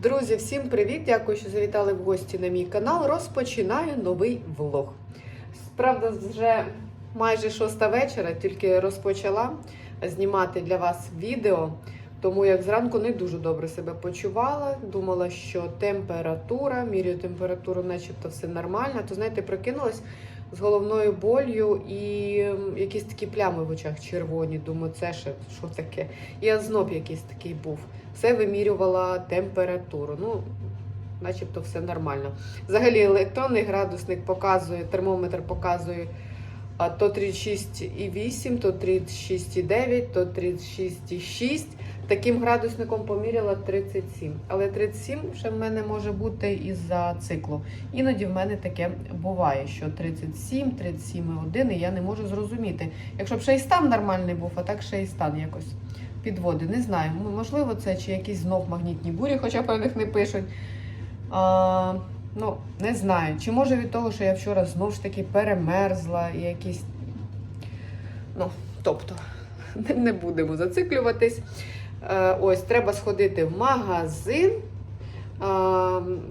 Друзі, всім привіт! Дякую, що завітали в гості на мій канал. Розпочинаю новий влог. Правда, вже майже шоста вечора, тільки розпочала знімати для вас відео, тому як зранку не дуже добре себе почувала. Думала, що температура, міряю температуру, начебто все нормально. То знаєте, прокинулась з головною болью і якісь такі плями в очах червоні. Думаю, це ще що таке? І озноб якийсь такий був. Все вимірювала температуру. Ну, начебто все нормально. Взагалі, електронний градусник показує, термометр показує то 36,8, то 36,9, то 36,6. Таким градусником поміряла 37. Але 37 ще в мене може бути із-за циклу. Іноді в мене таке буває, що 37, 37,1, і я не можу зрозуміти. Якщо б ще й стан нормальний був, а так ще й стан якось підводи. Не знаю. Ну, Можливо, це чи якісь знов магнітні бурі, хоча про них не пишуть. А, ну, не знаю. Чи може від того, що я вчора знов ж таки перемерзла і якісь. Ну, тобто, не, будемо зациклюватись. Е, ось, треба сходити в магазин.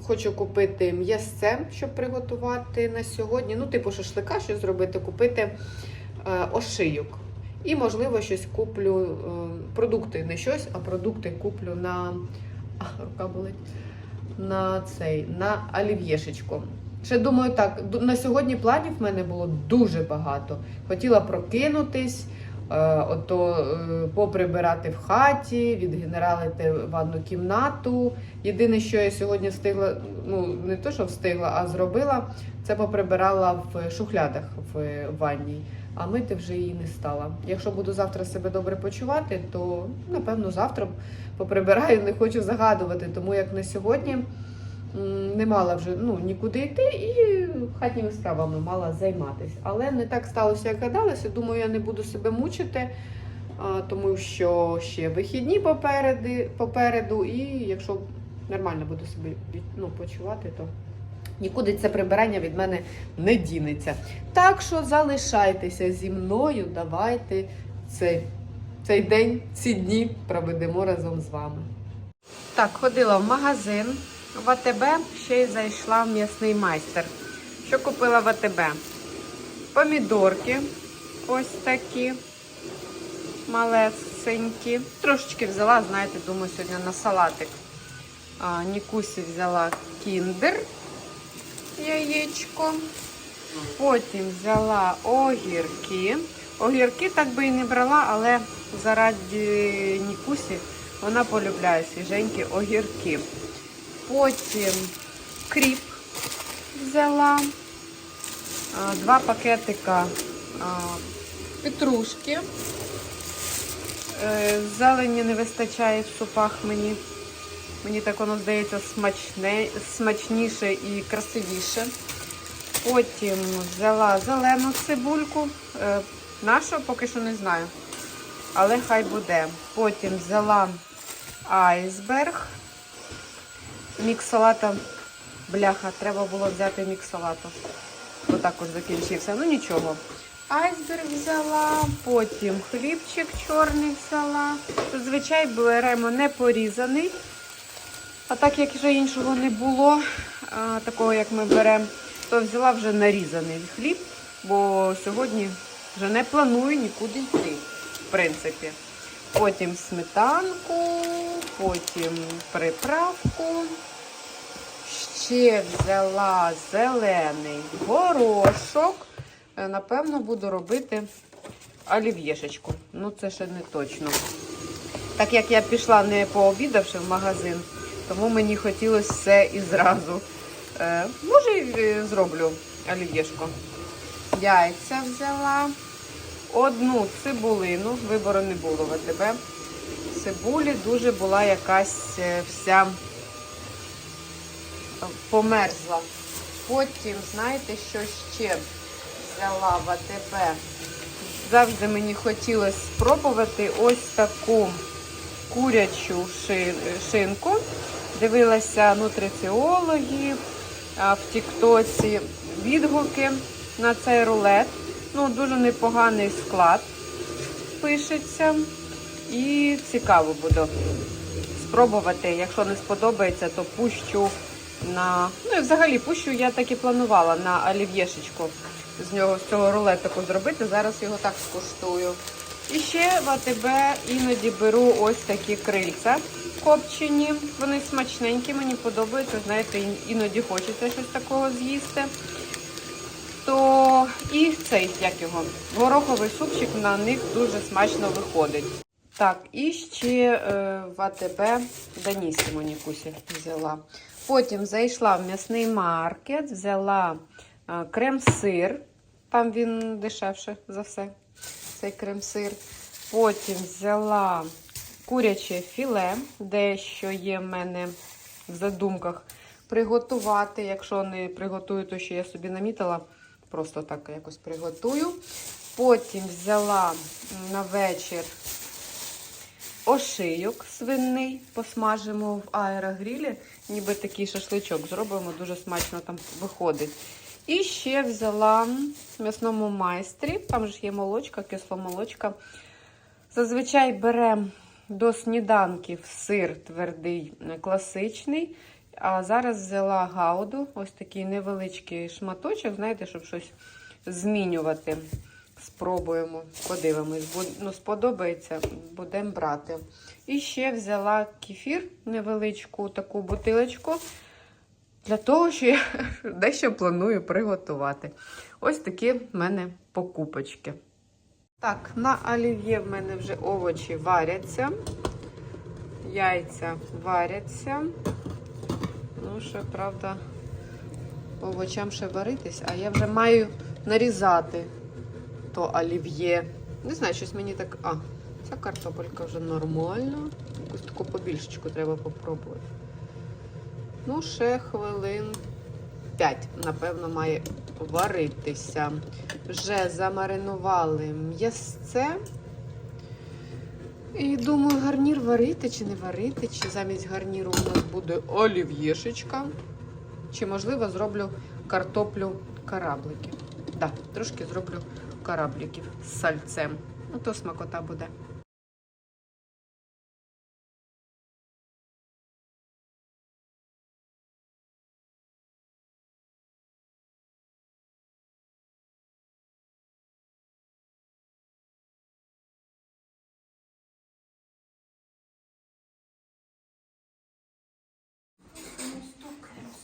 Хочу купити м'ясце, щоб приготувати на сьогодні. Ну, типу шашлика, що зробити, купити е, ошийок. І, можливо, щось куплю. е, Продукти, не щось, а продукти куплю на. Рука болить. На цей, на олів'єшечку. Ще думаю, так, на сьогодні планів в мене було дуже багато. Хотіла прокинутись, е, ото е, поприбирати в хаті, відгенералити ванну кімнату. Єдине, що я сьогодні встигла, ну не то, що встигла, а зробила, це поприбирала в шухлядах в ванній, а мити вже її не стала. Якщо буду завтра себе добре почувати, то напевно завтра поприбираю, не хочу загадувати, тому як на сьогодні не мала вже ну, нікуди йти і хатніми справами мала займатися. Але не так сталося, як гадалося. Думаю, я не буду себе мучити, тому що ще вихідні попереду, попереду і якщо нормально буду себе ну, почувати, то нікуди це прибирання від мене не дінеться. Так що залишайтеся зі мною, давайте цей, цей день, ці дні проведемо разом з вами. Так, ходила в магазин в АТБ, ще й зайшла в м'ясний майстер. Що купила в АТБ? Помідорки ось такі малесенькі. Трошечки взяла, знаєте, думаю, сьогодні на салатик. А, Нікусі взяла кіндер яєчко. Потім взяла огірки. Огірки так би і не брала, але заради Нікусі вона полюбляє свіженькі огірки. Потім кріп взяла. Два пакетика петрушки. Е, Зелені не вистачає в супах мені. Мені так воно здається смачне, смачніше і красивіше. Потім взяла зелену цибульку. Е, Нашу поки що не знаю. Але хай буде. Потім взяла айсберг. Мікс салата. Бляха, треба було взяти мікс салату. Бо також закінчився. Ну нічого. Айсберг взяла, потім хлібчик чорний взяла. Зазвичай беремо не порізаний. А так як вже іншого не було, такого як ми беремо, то взяла вже нарізаний хліб, бо сьогодні вже не планую нікуди йти, в принципі. Потім сметанку, потім приправку. Ще взяла зелений горошок. Е, Напевно, буду робити олів'єшечку. Ну, це ще не точно. Так як я пішла не пообідавши в магазин, тому мені хотілося все і зразу. Е, може, е, зроблю олів'єшко. Яйця взяла. Одну цибулину, вибору не було в АТБ. Цибулі дуже була якась е, вся е, померзла. Потім, знаєте, що ще взяла в АТБ? Завжди мені хотілося спробувати ось таку курячу шинку. Дивилася нутриціологів в Тіктоці відгуки на цей рулет. Ну, дуже непоганий склад пишеться. І цікаво буде спробувати. Якщо не сподобається, то пущу на. Ну і взагалі пущу я так і планувала на олів'єшечку з нього з цього рулетику зробити. Зараз його так скуштую. І ще в АТБ іноді беру ось такі крильця копчені. Вони смачненькі, мені подобаються. Знаєте, іноді хочеться щось такого з'їсти. То і цей, як його, гороховий супчик на них дуже смачно виходить. Так, і ще е, в АТБ Данісімо Нікусі взяла. Потім зайшла в м'ясний маркет, взяла е, крем-сир. Там він дешевше за все, цей крем-сир. Потім взяла куряче філе, дещо є в мене в задумках приготувати. Якщо не приготую, то що я собі намітила, просто так якось приготую. Потім взяла на вечір ошийок свинний, посмажимо в аерогрілі, ніби такий шашличок зробимо, дуже смачно там виходить. І ще взяла в м'ясному майстрі, там ж є молочка, кисломолочка. Зазвичай беремо до сніданків сир твердий, е, класичний. А зараз взяла гауду, ось такий невеличкий шматочок, знаєте, щоб щось змінювати. Спробуємо, подивимось. Ну, сподобається, будемо брати. І ще взяла кефір, невеличку таку бутилочку, для того, що я дещо планую приготувати. Ось такі в мене покупочки. Так, на олів'є в мене вже овочі варяться, яйця варяться. Ну, ще, правда, овочам ще варитись, а я вже маю нарізати то олів'є. Не знаю, щось мені так. А, ця картопелька вже нормальна. Якусь таку побільшечку треба попробувати. Ну, ще хвилин 5, напевно, має варитися. Вже замаринували м'ясце. І думаю, гарнір варити чи не варити, чи замість гарніру у нас буде олів'єшечка. Чи, можливо, зроблю картоплю караблики. Так, да, трошки зроблю корабликів з сальцем. Ну, то смакота буде.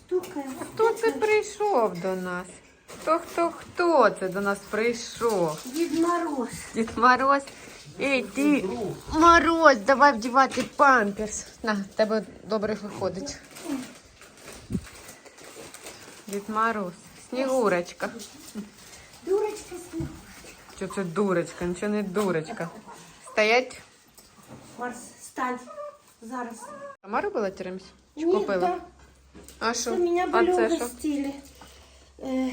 Стукаем. Хто це прийшов до нас? Хто, хто, хто це до нас прийшов? Дед Мороз. Дід Мороз. Ей, ти, Мороз, давай вдівати памперс. На, в тебе добре виходить. Дід Мороз. Снігурочка. Дурочка снег. Що це дурочка? Нічого не дурочка. Стоять. Марс, стань. Зараз. Сама робила тирамісу? Чи Ні, купила? да. А що? Це мене А це. Е,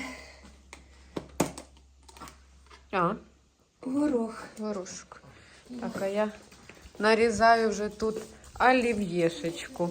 А, горох. горошок. Так, а я нарізаю вже тут олів'єшечку.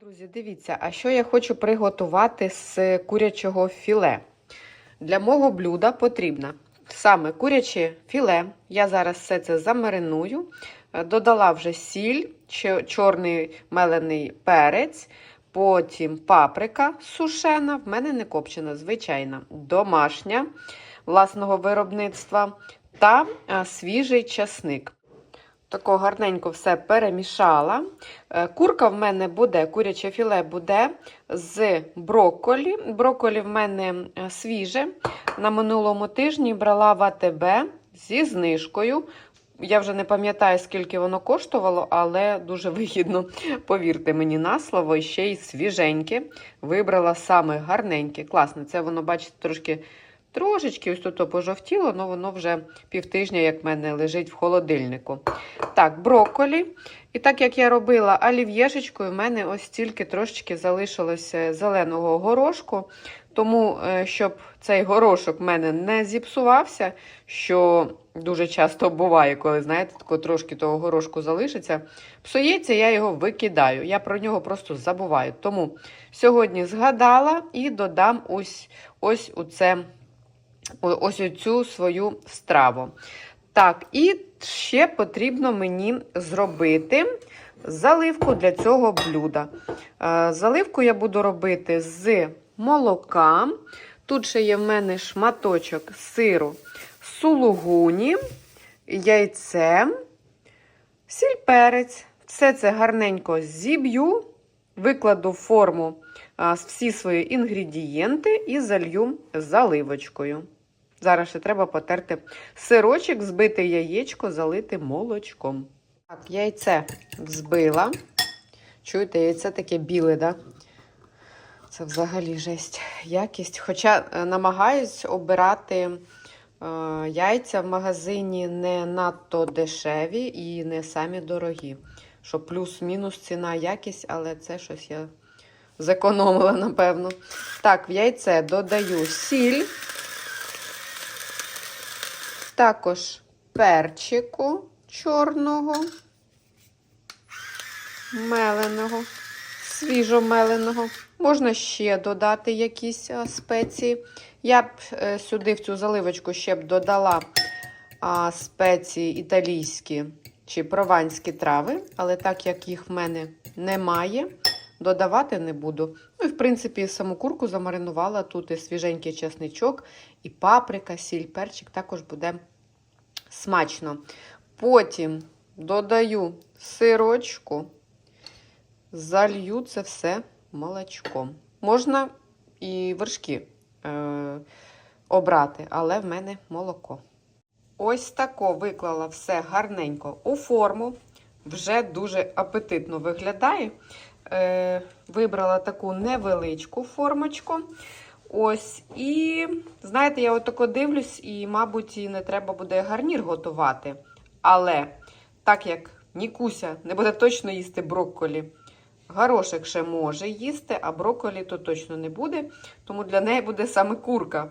Друзі, дивіться, а що я хочу приготувати з курячого філе? Для мого блюда потрібно саме куряче філе. Я зараз все це замариную. Додала вже сіль, чорний мелений перець, потім паприка сушена, в мене не копчена, звичайна, домашня власного виробництва та свіжий часник. Тако гарненько все перемішала. Е, Курка в мене буде, куряче філе буде з брокколі. Брокколі в мене е, свіже. На минулому тижні брала в АТБ зі знижкою. Я вже не пам'ятаю, скільки воно коштувало, але дуже вигідно. Повірте мені на слово, ще й свіженьке. Вибрала саме гарненьке. Класно. Це воно, бачите, трошки трошечки ось тут пожовтіло, але воно вже півтижня, як в мене лежить в холодильнику. Так, брокколі. І так як я робила олів'єшечкою, в мене ось тільки трошечки залишилося зеленого горошку. Тому, е, щоб цей горошок в мене не зіпсувався, що дуже часто буває, коли, знаєте, трошки того горошку залишиться, псується, я його викидаю. Я про нього просто забуваю. Тому сьогодні згадала і додам ось, ось у це, ось цю свою страву. Так, і ще потрібно мені зробити заливку для цього блюда. Е, Заливку я буду робити з молока. Тут ще є в мене шматочок сиру сулугуні, яйце, сіль перець. Все це гарненько зіб'ю, викладу в форму а, всі свої інгредієнти і залью заливочкою. Зараз ще треба потерти сирочок, збити яєчко, залити молочком. Так, яйце взбила. Чуєте, яйце таке біле, да? Це взагалі жесть. Якість. Хоча е, намагаюсь обирати е, яйця в магазині не надто дешеві і не самі дорогі. Що плюс-мінус ціна якість, але це щось я зекономила, напевно. Так, в яйце додаю сіль, також перчику чорного, меленого, свіжомеленого. Можна ще додати якісь спеції. Я б е, сюди в цю заливочку ще б додала спеції італійські чи прованські трави, але так як їх в мене немає, додавати не буду. Ну і в принципі саму курку замаринувала тут і свіженький чесничок, і паприка, сіль, перчик також буде смачно. Потім додаю сирочку, залью це все молочком. Можна і вершки е, обрати, але в мене молоко. Ось тако виклала все гарненько у форму. Вже дуже апетитно виглядає. Е, вибрала таку невеличку формочку. Ось, і знаєте, я отако дивлюсь, і, мабуть, і не треба буде гарнір готувати. Але так як Нікуся не буде точно їсти брокколі, горошек ще може їсти, а брокколі то точно не буде. Тому для неї буде саме курка.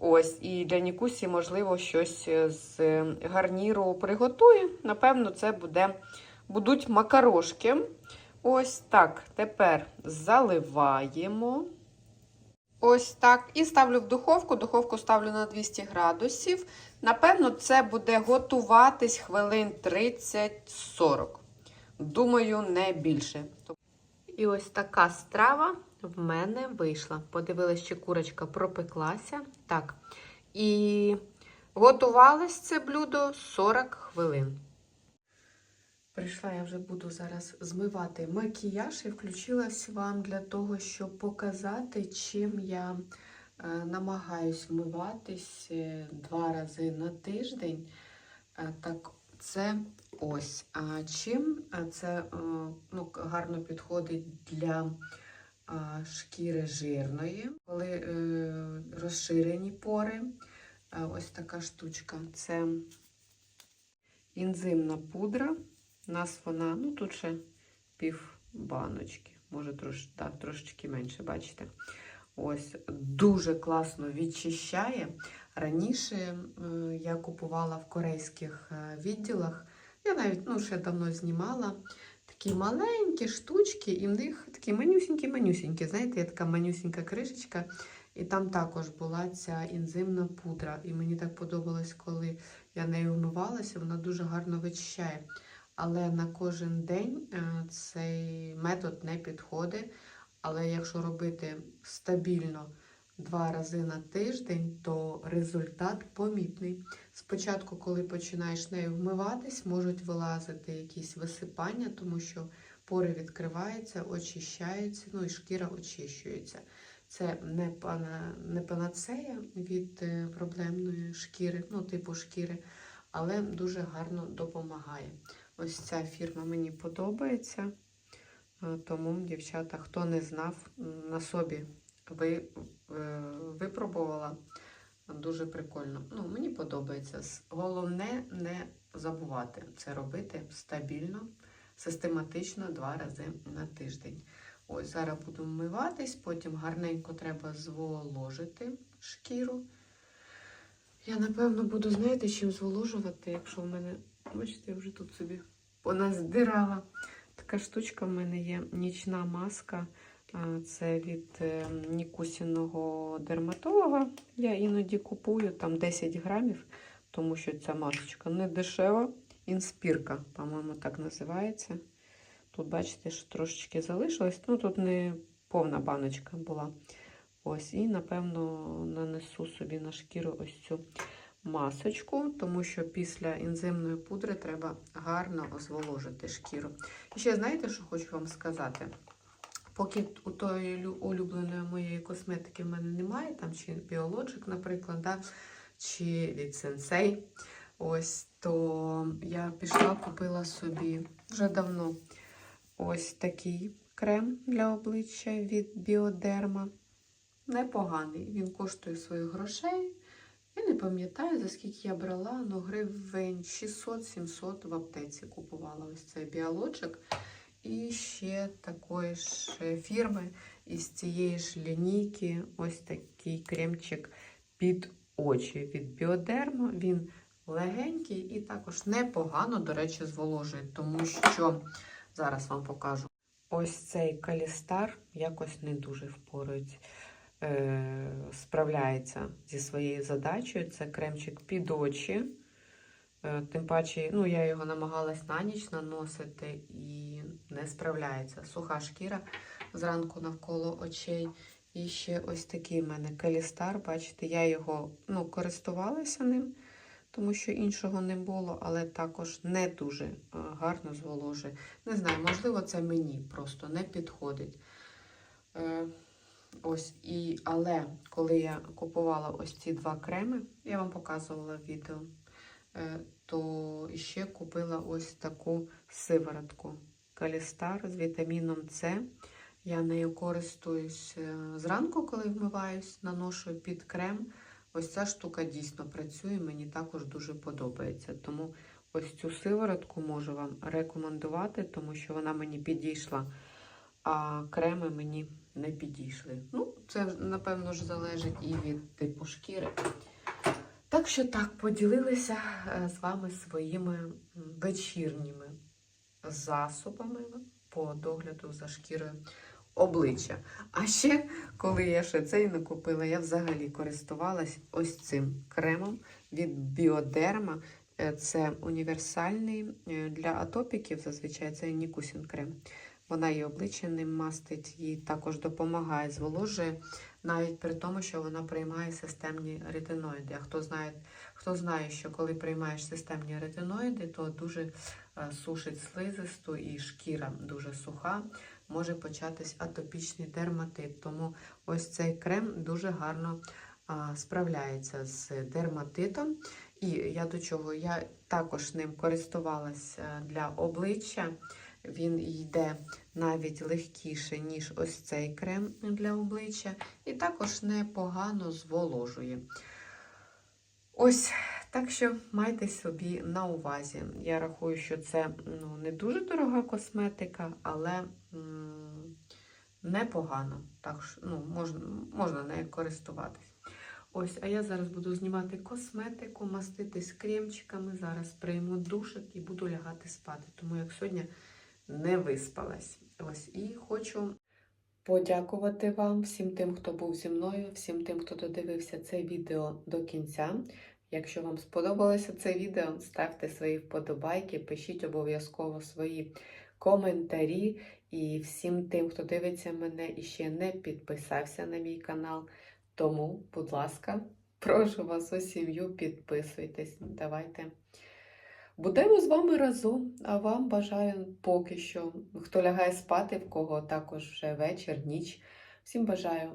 Ось, і для Нікусі, можливо, щось з гарніру приготую. Напевно, це буде, будуть макарошки. Ось так. Тепер заливаємо. Ось так. І ставлю в духовку. Духовку ставлю на 200 градусів. Напевно, це буде готуватись хвилин 30-40. Думаю, не більше. І ось така страва в мене вийшла. Подивилась, чи курочка пропеклася. Так. І готувалось це блюдо 40 хвилин. Прийшла, я вже буду зараз змивати макіяж і включилась вам для того, щоб показати, чим я е, намагаюсь вмиватись е, два рази на тиждень. Е, так, це ось. А чим це ну, гарно підходить для шкіри жирної, коли розширені пори. Ось така штучка. Це інзимна пудра. У нас вона, ну тут ще пів баночки, може трош, так, трошечки менше, бачите? Ось дуже класно відчищає. Раніше я купувала в корейських е, відділах. Я навіть ну, ще давно знімала такі маленькі штучки, і в них такі манюсінькі-манюсінькі. Знаєте, є така манюсінька кришечка, і там також була ця інзимна пудра. І мені так подобалось, коли я нею вмивалася, вона дуже гарно вичищає. Але на кожен день е, цей метод не підходить. Але якщо робити стабільно два рази на тиждень, то результат помітний. Спочатку, коли починаєш нею вмиватись, можуть вилазити якісь висипання, тому що пори відкриваються, очищаються, ну і шкіра очищується. Це не, пана, не панацея від е, проблемної шкіри, ну, типу шкіри, але дуже гарно допомагає. Ось ця фірма мені подобається. Е, Тому, дівчата, хто не знав, на собі ви, е, випробувала. Дуже прикольно. Ну, мені подобається. Головне не забувати це робити стабільно, систематично два рази на тиждень. Ось зараз буду вмиватись, потім гарненько треба зволожити шкіру. Я, напевно, буду, знаєте, чим зволожувати, якщо в мене, бачите, я вже тут собі поназдирала. Така штучка в мене є нічна маска. Це від е, Нікусіного дерматолога. Я іноді купую там 10 грамів, тому що ця масочка не дешева. Інспірка, по-моєму, так називається. Тут, бачите, що трошечки залишилось. Ну, тут не повна баночка була. Ось, і, напевно, нанесу собі на шкіру ось цю масочку, тому що після ензимної пудри треба гарно озволожити шкіру. І ще знаєте, що хочу вам сказати? Поки у тої улюбленої моєї косметики в мене немає, там чи Biologic, наприклад, да, чи від Sensei, ось, то я пішла, купила собі вже давно ось такий крем для обличчя від Біодерма. Непоганий. Він коштує своїх грошей. Я не пам'ятаю, за скільки я брала, ну гривень 600-700 в аптеці купувала ось цей біологик. І ще такої ж фірми із цієї ж лінійки ось такий кремчик під очі від Біодерма. Він легенький і також непогано, до речі, зволожує, тому що зараз вам покажу. Ось цей калістар якось не дуже впорається е, справляється зі своєю задачею. Це кремчик під очі. Е, Тим паче, ну, я його намагалась на ніч наносити і не справляється. Суха шкіра зранку навколо очей. І ще ось такий в мене калістар. Бачите, я його ну, користувалася ним, тому що іншого не було, але також не дуже е, гарно зволожує. Не знаю, можливо, це мені просто не підходить. Ось і, але коли я купувала ось ці два креми, я вам показувала відео, е, то ще купила ось таку сиворотку Калістар з вітаміном С. Я нею користуюсь е, зранку, коли вмиваюсь, наношу під крем. Ось ця штука дійсно працює, мені також дуже подобається. Тому ось цю сиворотку можу вам рекомендувати, тому що вона мені підійшла, а креми мені не підійшли. Ну, це, напевно ж, залежить і від типу шкіри. Так що так, поділилися е, з вами своїми вечірніми засобами по догляду за шкірою обличчя. А ще, коли я ще цей не купила, я взагалі користувалась ось цим кремом від Біодерма. Це універсальний е, для атопіків, зазвичай це Нікусін крем. Вона її обличчя ним мастить, їй також допомагає, зволожує, навіть при тому, що вона приймає системні ретиноїди. А хто знає, хто знає, що коли приймаєш системні ретиноїди, то дуже е, сушить слизисту і шкіра дуже суха, може початись атопічний дерматит. Тому ось цей крем дуже гарно справляється з дерматитом. І я до чого? Я також ним користувалася для обличчя. Він йде навіть легкіше, ніж ось цей крем для обличчя, і також непогано зволожує. Ось так що майте собі на увазі. Я рахую, що це ну, не дуже дорога косметика, але непогано. Так що ну, можна, можна нею користуватись. Ось, а я зараз буду знімати косметику, маститись кремчиками. Зараз прийму душик і буду лягати спати. Тому як сьогодні не виспалась. Ось і хочу подякувати вам всім тим, хто був зі мною, всім тим, хто додивився це відео до кінця. Якщо вам сподобалося це відео, ставте свої вподобайки, пишіть обов'язково свої коментарі. І всім тим, хто дивиться мене і ще не підписався на мій канал. Тому, будь ласка, Прошу вас у сім'ю, підписуйтесь. Давайте. Будемо з вами разом, а вам бажаю поки що, хто лягає спати, в кого також вже вечір, ніч. Всім бажаю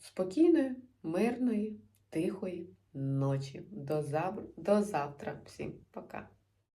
спокійної, мирної, тихої ночі. До, зав... До завтра. Всім пока.